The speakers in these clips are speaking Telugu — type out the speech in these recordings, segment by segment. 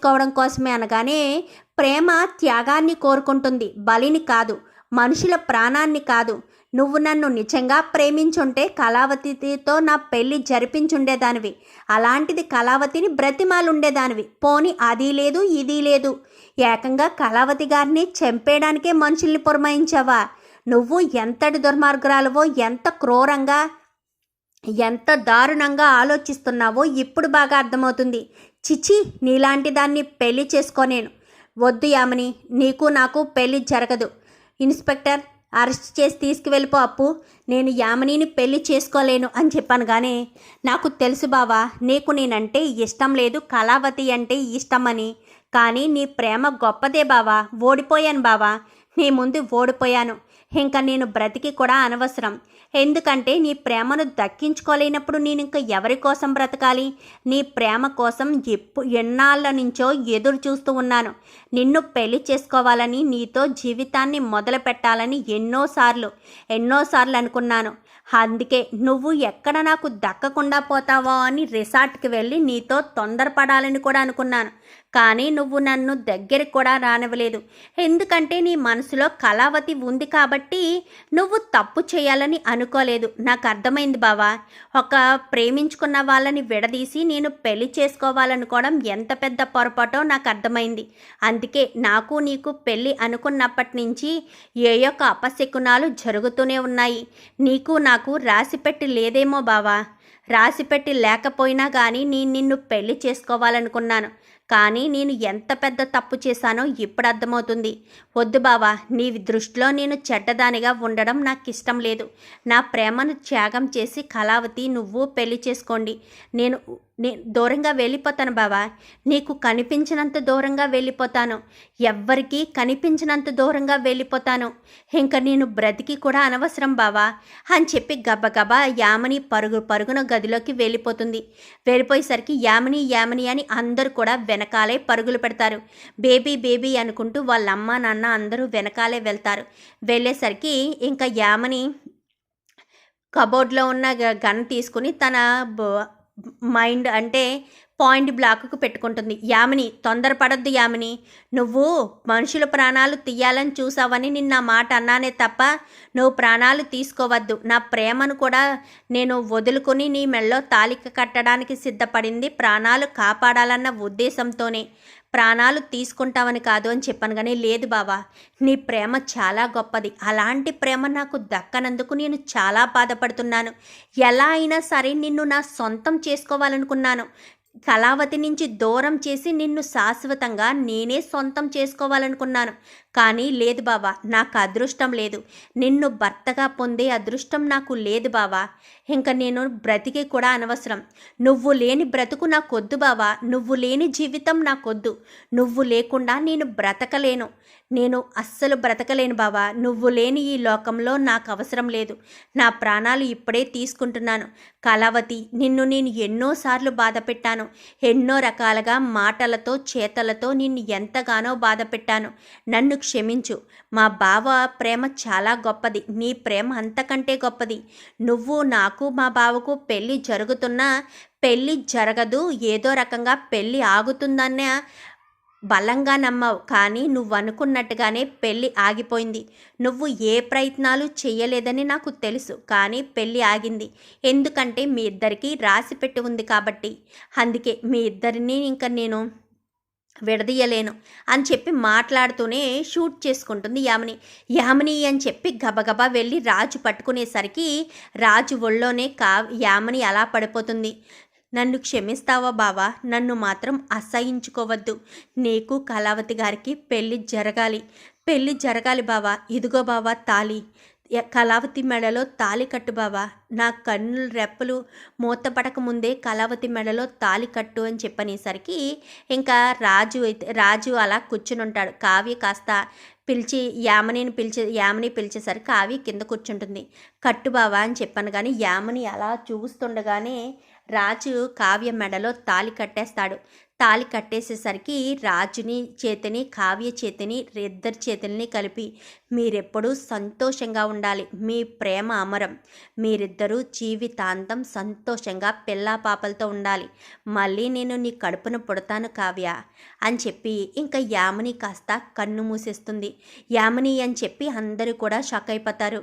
చేసుకోవడం కోసమే అనగానే ప్రేమ త్యాగాన్ని కోరుకుంటుంది. బలిని కాదు మనుషుల ప్రాణాన్ని కాదు. నువ్వు నన్ను నిజంగా ప్రేమించుంటే కళావతితో నా పెళ్ళి జరిపించుండేదానివి. అలాంటిది కళావతిని బ్రతిమాలుండేదానివి. పోని అది లేదు ఇది లేదు. ఏకంగా కళావతి గారిని చంపేయడానికే మనుషుల్ని పురమాయించావా? నువ్వు ఎంతటి దుర్మార్గురాలవో ఎంత క్రూరంగా ఎంత దారుణంగా ఆలోచిస్తున్నావో ఇప్పుడు బాగా అర్థమవుతుంది. చిచి నీలాంటి దాన్ని పెళ్ళి చేసుకోనేను. వద్దు యామని నీకు నాకు పెళ్ళి జరగదు. ఇన్స్పెక్టర్ అరెస్ట్ చేసి తీసుకువెళ్ళిపో అప్పు. నేను యామినిని పెళ్ళి చేసుకోలేను అని చెప్పాను కానీ నాకు తెలుసు బావా నీకు నేనంటే ఇష్టం లేదు కళావతి అంటే ఇష్టమని. కానీ నీ ప్రేమ గొప్పదే బావా ఓడిపోయాను బావా. నీ ముందు ఓడిపోయాను. ఇంకా నేను బ్రతికి కూడా అనవసరం. ఎందుకంటే నీ ప్రేమను దక్కించుకోలేనప్పుడు నేను ఇంకా ఎవరి కోసం బ్రతకాలి? నీ ప్రేమ కోసం ఎప్పు ఎన్నాళ్ళ నుంచో ఎదురు చూస్తూ ఉన్నాను. నిన్ను పెళ్ళి చేసుకోవాలని నీతో జీవితాన్ని మొదలు పెట్టాలని ఎన్నోసార్లు ఎన్నోసార్లు అనుకున్నాను. అందుకే నువ్వు ఎక్కడ నాకు దక్కకుండా పోతావో అని రిసార్ట్కి వెళ్ళి నీతో తొందరపడాలని కూడా అనుకున్నాను. కానీ నువ్వు నన్ను దగ్గరికి కూడా రానివ్వలేదు. ఎందుకంటే నీ మనసులో కళావతి ఉంది కాబట్టి నువ్వు తప్పు చేయాలని అనుకోలేదు. నాకు అర్థమైంది బావా. ఒక ప్రేమించుకున్న వాళ్ళని విడదీసి నేను పెళ్ళి చేసుకోవాలనుకోవడం ఎంత పెద్ద పొరపాటో నాకు అర్థమైంది. అందుకే నాకు నీకు పెళ్ళి అనుకున్నప్పటి నుంచి ఏ యొక్క అపశకునాలు జరుగుతూనే ఉన్నాయి. నీకు నాకు నాకు రాసిపెట్టి లేదేమో బావా. రాసిపెట్టి లేకపోయినా కానీ నేను నిన్ను పెళ్ళి చేసుకోవాలనుకున్నాను. కానీ నేను ఎంత పెద్ద తప్పు చేశానో ఇప్పుడు అర్థమవుతుంది. వద్దు బావా నీ దృష్టిలో నేను చెడ్డదానిగా ఉండడం నాకు ఇష్టం లేదు. నా ప్రేమను త్యాగం చేసి కళావతి నువ్వు పెళ్ళి చేసుకోండి. నేను నేను దూరంగా వెళ్ళిపోతాను బావా. నీకు కనిపించినంత దూరంగా వెళ్ళిపోతాను. ఎవ్వరికీ కనిపించినంత దూరంగా వెళ్ళిపోతాను. ఇంకా నేను బ్రతికి కూడా అనవసరం బావా అని చెప్పి గబగబా యామని పరుగు పరుగున గదిలోకి వెళ్ళిపోతుంది. వెళ్ళిపోయేసరికి యామని యామని అని అందరూ కూడా వెనకాలే పరుగులు పెడతారు. బేబీ బేబీ అనుకుంటూ వాళ్ళ అమ్మ నాన్న అందరూ వెనకాలే వెళ్తారు. వెళ్ళేసరికి ఇంకా యామని కబోర్డ్లో ఉన్న గ- గన్ తీసుకుని తన బ- మైండ్ అంటే పాయింట్ బ్లాక్కు పెట్టుకుంటుంది. యామిని తొందరపడద్దు యామిని. నువ్వు మనుషుల ప్రాణాలు తీయాలని చూసావని నిన్న మాట అన్నానే తప్ప నువ్వు ప్రాణాలు తీసుకోవద్దు. నా ప్రేమను కూడా నేను వదులుకొని నీ మెళ్ళో తాలిక కట్టడానికి సిద్ధపడింది ప్రాణాలు కాపాడాలన్న ఉద్దేశంతోనే. ప్రాణాలు తీసుకుంటావని కాదు అని చెప్పాను కానీ లేదు బావా నీ ప్రేమ చాలా గొప్పది. అలాంటి ప్రేమ నాకు దక్కనందుకు నేను చాలా బాధపడుతున్నాను. ఎలా అయినా సరే నిన్ను నా సొంతం చేసుకోవాలనుకున్నాను. కళావతి నుంచి దూరం చేసి నిన్ను శాశ్వతంగా నేనే సొంతం చేసుకోవాలనుకున్నాను. కానీ లేదు బావా నాకు అదృష్టం లేదు. నిన్ను భర్తగా పొందే అదృష్టం నాకు లేదు బావా. ఇంకా నేను బ్రతికి కూడా అనవసరం. నువ్వు లేని బ్రతుకు నాకొద్దు బావా. నువ్వు లేని జీవితం నాకొద్దు. నువ్వు లేకుండా నేను బ్రతకలేను. నేను అస్సలు బ్రతకలేను బావా. నువ్వు లేని ఈ లోకంలో నాకు అవసరం లేదు. నా ప్రాణాలు ఇప్పుడే తీసుకుంటున్నాను. కళావతి నిన్ను నేను ఎన్నోసార్లు బాధ పెట్టాను. ఎన్నో రకాలుగా మాటలతో చేతలతో నిన్ను ఎంతగానో బాధ పెట్టాను. నన్ను క్షమించు. మా బావ ప్రేమ చాలా గొప్పది. నీ ప్రేమ అంతకంటే గొప్పది. నువ్వు నాకు నాకు మా బావకు పెళ్ళి జరుగుతున్నా పెళ్ళి జరగదు ఏదో రకంగా పెళ్ళి ఆగుతుందన్న బలంగా నమ్మవు. కానీ నువ్వు అనుకున్నట్టుగానే పెళ్ళి ఆగిపోయింది. నువ్వు ఏ ప్రయత్నాలు చేయలేదని నాకు తెలుసు. కానీ పెళ్ళి ఆగింది. ఎందుకంటే మీ ఇద్దరికీ రాసి పెట్టి ఉంది కాబట్టి. అందుకే మీ ఇద్దరిని ఇంకా నేను విడదీయలేను అని చెప్పి మాట్లాడుతూనే షూట్ చేసుకుంటుంది యామిని. యామిని అని చెప్పి గబగబా వెళ్ళి రాజు పట్టుకునేసరికి రాజు ఒళ్ళోనే కా యామిని అలా పడిపోతుంది. నన్ను క్షమిస్తావా బావా? నన్ను మాత్రం అసహించుకోవద్దు. నీకు కళావతి గారికి పెళ్ళి జరగాలి. పెళ్ళి జరగాలి బావా. ఇదిగో బావా తాలి కళావతి మెడలో తాలి కట్టు బావా. నా కన్నుల రెప్పలు మూతపడక ముందే కళావతి మెడలో తాలి కట్టు అని చెప్పనేసరికి ఇంకా రాజు అయితే రాజు అలా కూర్చుని ఉంటాడు కావ్య కాస్త పిలిచి యామనిని పిలిచే యామని పిలిచేసరికి కావ్య కింద కూర్చుంటుంది. కట్టు బావా అని చెప్పాను కానీ యామని అలా చూస్తుండగానే రాజు కావ్య మెడలో తాలి కట్టేస్తాడు. తాళి కట్టేసేసరికి రాజుని చేతిని కావ్య చేతిని ఇద్దరి చేతుల్ని కలిపి మీరెప్పుడూ సంతోషంగా ఉండాలి. మీ ప్రేమ అమరం. మీరిద్దరూ జీవితాంతం సంతోషంగా పిల్లా పాపలతో ఉండాలి. మళ్ళీ నేను నీ కడుపున పుడతాను కావ్య అని చెప్పి ఇంకా యామిని కాస్త కన్ను మూసేస్తుంది. యామిని అని చెప్పి అందరూ కూడా షాక్ అయిపోతారు.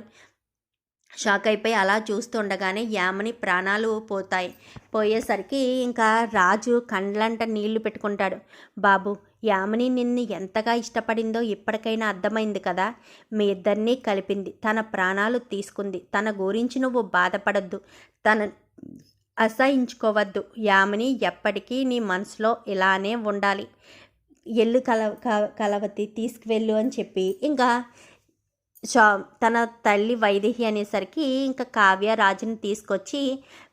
షాక్ అయిపోయి అలా చూస్తుండగానే యామని ప్రాణాలు పోతాయి. పోయేసరికి ఇంకా రాజు కండ్లంట నీళ్ళు పెట్టుకుంటాడు. బాబు యామని నిన్ను ఎంతగా ఇష్టపడిందో ఇప్పటికైనా అర్థమైంది కదా. మీ ఇద్దరినీ కలిపింది. తన ప్రాణాలు తీసుకుంది. తన గురించి నువ్వు బాధపడద్దు. తన అసహించుకోవద్దు. యామిని ఎప్పటికీ నీ మనసులో ఇలానే ఉండాలి. ఎల్లు కల కలవతి తీసుకువెళ్ళు అని చెప్పి ఇంకా షా తన తల్లి వైదేహి అనేసరికి ఇంకా కావ్య రాజుని తీసుకొచ్చి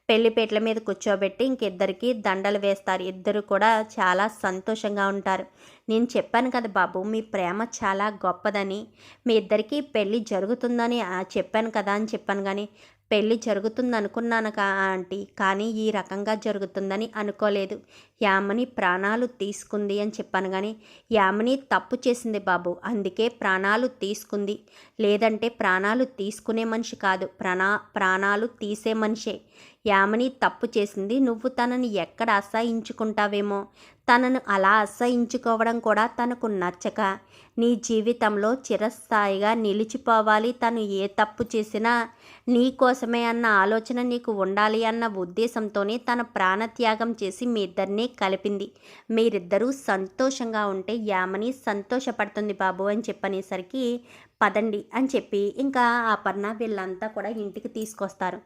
పెళ్ళిపేట్ల మీద కూర్చోబెట్టి ఇంకిద్దరికి దండలు వేస్తారు. ఇద్దరు కూడా చాలా సంతోషంగా ఉంటారు. నేను చెప్పాను కదా బాబు మీ ప్రేమ చాలా గొప్పదని. మీ ఇద్దరికీ పెళ్ళి జరుగుతుందని చెప్పాను కదా అని చెప్పాను కానీ పెళ్ళి జరుగుతుంది అనుకున్నాను కా ఆంటీ. కానీ ఈ రకంగా జరుగుతుందని అనుకోలేదు. యామని ప్రాణాలు తీసుకుంది అని చెప్పాను కానీ యామని తప్పు చేసింది బాబు. అందుకే ప్రాణాలు తీసుకుంది. లేదంటే ప్రాణాలు తీసుకునే మనిషి కాదు. ప్రాణా ప్రాణాలు తీసే మనిషే. యామని తప్పు చేసింది నువ్వు తనని ఎక్కడ అసహించుకుంటావేమో. తనను అలా అసహించుకోవడం కూడా తనకు నచ్చక నీ జీవితంలో చిరస్థాయిగా నిలిచిపోవాలి. తను ఏ తప్పు చేసినా నీ కోసమే అన్న ఆలోచన నీకు ఉండాలి అన్న ఉద్దేశంతోనే తన ప్రాణత్యాగం చేసి మీ ఇద్దరినీ కలిపింది. మీరిద్దరూ సంతోషంగా ఉంటే యామని సంతోషపడుతుంది బాబు అని చెప్పనేసరికి పదండి అని చెప్పి ఇంకా అపర్ణ వీళ్ళంతా కూడా ఇంటికి తీసుకొస్తారు.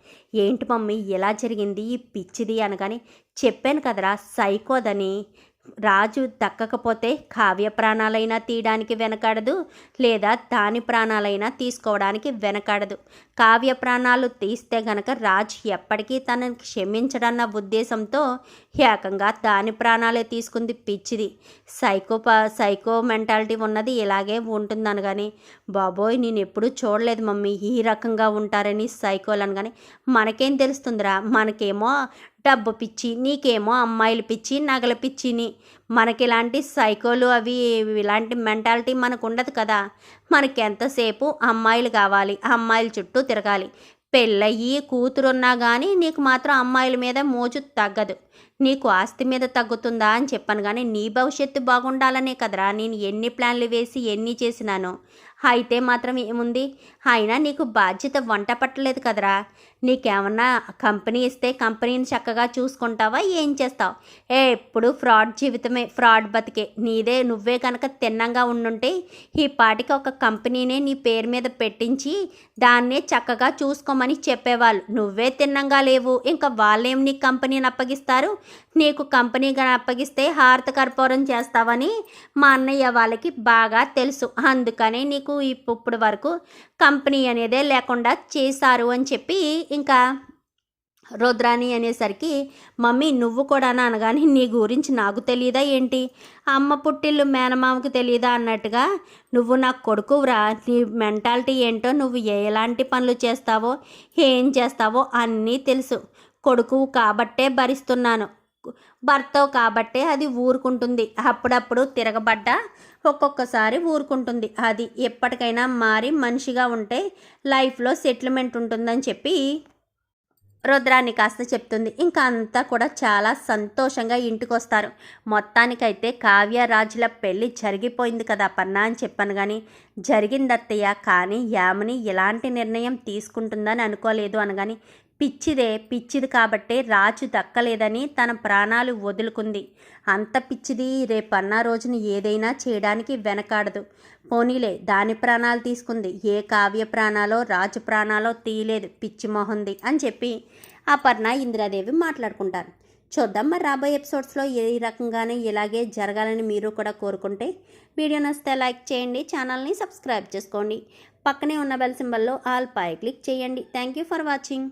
ఏంటి మమ్మీ ఎలా జరిగింది ఈ పిచ్చిది అనగానే చెప్పాను కదరా సైకోదని రాజు దక్కకపోతే కావ్య ప్రాణాలైనా తీయడానికి వెనకాడదు లేదా దాని ప్రాణాలైనా తీసుకోవడానికి వెనకాడదు. కావ్య ప్రాణాలు తీస్తే గనక రాజు ఎప్పటికీ తనని క్షమించడన్న ఉద్దేశంతో ఏకంగా దాని ప్రాణాలే తీసుకుంది పిచ్చిది. సైకో సైకో మెంటాలిటీ ఉన్నది ఇలాగే ఉంటుందని కానీ బాబోయ్ నేను ఎప్పుడూ చూడలేదు మమ్మీ ఈ రకంగా ఉంటారని సైకోలు కానీ మనకేం తెలుస్తుందిరా మనకేమో డబ్బు పిచ్చి నీకేమో అమ్మాయిలు పిచ్చి నగల పిచ్చిని. మనకి ఇలాంటి సైకోలు అవి ఇలాంటి మెంటాలిటీ మనకు ఉండదు కదా. మనకి ఎంతసేపు అమ్మాయిలు కావాలి అమ్మాయిల చుట్టూ తిరగాలి. పెళ్ళయ్యి కూతురున్నా కానీ నీకు మాత్రం అమ్మాయిల మీద మోజు తగ్గదు. నీకు ఆస్తి మీద తగ్గుతుందా అని చెప్పాను కానీ నీ భవిష్యత్తు బాగుండాలనే కదరా. నేను ఎన్ని ప్లాన్లు వేసి ఎన్ని చేసినానో. అయితే మాత్రం ఏముంది? అయినా నీకు బాధ్యత వంట పట్టలేదు కదరా. నీకేమన్నా కంపెనీ ఇస్తే కంపెనీని చక్కగా చూసుకుంటావా? ఏం చేస్తావు? ఏ ఎప్పుడు ఫ్రాడ్ జీవితమే ఫ్రాడ్ బతికే. నీదే నువ్వే కనుక తిన్నంగా ఉండుంటే ఈ పాటికి ఒక కంపెనీనే నీ పేరు మీద పెట్టించి దాన్నే చక్కగా చూసుకోమని చెప్పేవాళ్ళు. నువ్వే తిన్నంగా లేవు. ఇంకా వాళ్ళేం నీ కంపెనీని అప్పగిస్తారు? నీకు కంపెనీగా అప్పగిస్తే హారత కర్పూరం చేస్తావని మా అన్నయ్య వాళ్ళకి బాగా తెలుసు. అందుకనే నీకు ఇప్పుడు వరకు కంపెనీ అనేదే లేకుండా చేశారు అని చెప్పి ఇంకా రుద్రాణి అనేసరికి మమ్మీ నువ్వు కూడా అనగానే నీ గురించి నాకు తెలియదా ఏంటి? అమ్మ పుట్టిల్లు మేనమామకు తెలియదా అన్నట్టుగా నువ్వు నాకు కొడుకురా నీ మెంటాలిటీ ఏంటో నువ్వు ఎలాంటి పనులు చేస్తావో ఏం చేస్తావో అన్నీ తెలుసు. కొడుకు కాబట్టే భరిస్తున్నాను. భర్త కాబట్టే అది ఊరుకుంటుంది. అప్పుడప్పుడు తిరగబడ్డ ఒక్కొక్కసారి ఊరుకుంటుంది. అది ఎప్పటికైనా మారి మనిషిగా ఉంటే లైఫ్లో సెటిల్మెంట్ ఉంటుందని చెప్పి రుద్రాన్ని కాస్త చెప్తుంది. ఇంకా అంతా కూడా చాలా సంతోషంగా ఇంటికి వస్తారు మొత్తానికైతే కావ్యరాజుల పెళ్ళి జరిగిపోయింది కదా పన్నా అని చెప్పాను కానీ జరిగిందత్తయ్య కానీ యామిని ఎలాంటి నిర్ణయం తీసుకుంటుందని అనుకోలేదు అనగాని పిచ్చిదే పిచ్చిది కాబట్టే రాజు దక్కలేదని తన ప్రాణాలు వదులుకుంది. అంత పిచ్చిది రేపన్నా రోజున ఏదైనా చేయడానికి వెనకాడదు. పోనీలే దాని ప్రాణాలు తీసుకుంది. ఏ కావ్య ప్రాణాలో రాజు ప్రాణాలో తీయలేదు పిచ్చి మొహంది అని చెప్పి అపర్ణ ఇందిరాదేవి మాట్లాడుకుంటారు. చూద్దాం మరి రాబోయే ఎపిసోడ్స్లో ఏ రకంగానే ఇలాగే జరగాలని మీరు కూడా కోరుకుంటే వీడియో నచ్చితే లైక్ చేయండి ఛానల్ని సబ్స్క్రైబ్ చేసుకోండి. పక్కనే ఉన్న బెల్ సింబల్లో ఆల్ పై క్లిక్ చేయండి. Thank you for watching.